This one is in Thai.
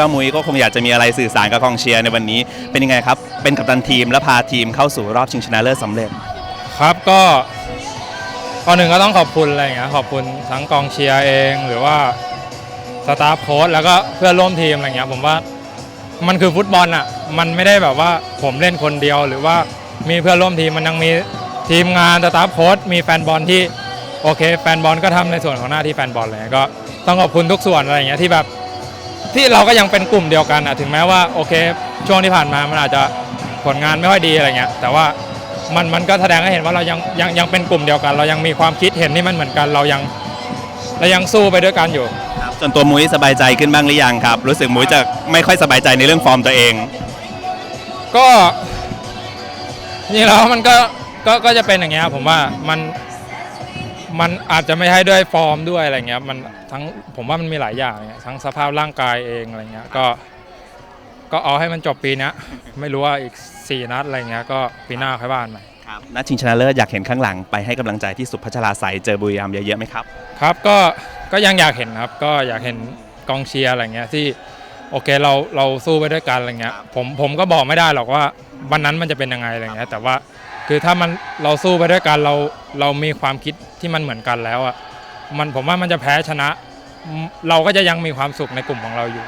ว่ามุ้ยก็คงอยากจะมีอะไรสื่อสารกับกองเชียร์ในวันนี้ เป็นยังไงครับ เป็นกัปตันทีมและพาทีมเข้าสู่รอบชิงชนะเลิศสำเร็จ ครับก็ก่อนหนึ่งก็ต้องขอบคุณอะไรอย่างเงี้ยขอบคุณทั้งกองเชียร์เองหรือว่าสตาฟโค้ชแล้วก็เพื่อนร่วมทีมอะไรเงี้ยผมว่ามันคือฟุตบอลอะมันไม่ได้แบบว่าผมเล่นคนเดียว หรือว่ามีเพื่อนร่วมทีมมันยังมีทีมงานสตาฟโค้ชมีแฟนบอลที่โอเค แฟนบอลก็ทำในส่วนของหน้าที่แฟนบอลอะไรเงี้ยก็ต้องขอบคุณทุกส่วนอะไรอย่างเงี้ยที่แบบ ที่เราก็ยังเป็นกลุ่มเดียวกันอะถึงแม้ว่าโอเค ช่วงที่ผ่านมามันอาจจะผลงานไม่ค่อยดีอะไรเงี้ยแต่ว่ามันมันก็แสดงให้เห็นว่าเรายังยังยังเป็นกลุ่มเดียวกัน เรายังมีความคิดเห็นที่มันเหมือนกันเรายังเรายังสู้ไปด้วยกันอยู่ส่วนตัวมุ้ยสบายใจขึ้นบ้างหรือยังครับ รู้สึกมุ้ยจะไม่ค่อยสบายใจในเรื่องฟอร์มตัวเอง ก็นี่แล้วมันก็ก็ก็จะเป็นอย่างเงี้ยผมว่ามัน มันอาจจะไม่ใช่ด้วยฟอร์มด้วยอะไรเงี้ยมันทั้งผมว่ามันมีหลายอย่างเนี่ยทั้งสภาพร่างกายเองอะไรเงี้ยก็ ก็เอาให้มันจบปีเนี้ยไม่รู้ว่าอีก 4 นัดอะไรเงี้ยก็ปีหน้าค่อยบ้านใหม่ครับนัดชิงชนะเลิศอยากเห็นข้างหลังไปให้กำลังใจที่สุพัชราใสเจอบุรีรัมย์เยอะๆไหมครับ ครับก็ก็ยังอยากเห็นครับ ก็อยากเห็นกองเชียร์อะไรเงี้ยที่ โอเคเราเราสู้ไปด้วยกันอะไรเงี้ยผมผมก็บอกไม่ได้หรอกว่าวันนั้นมันจะเป็นยังไงอะไรเงี้ยแต่ว่าคือถ้ามันเราสู้ไปด้วยกันเราเรามีความคิดที่มันเหมือนกันแล้วอะมันผมว่ามันจะแพ้ชนะ เราก็จะยังมีความสุขในกลุ่มของเราอยู่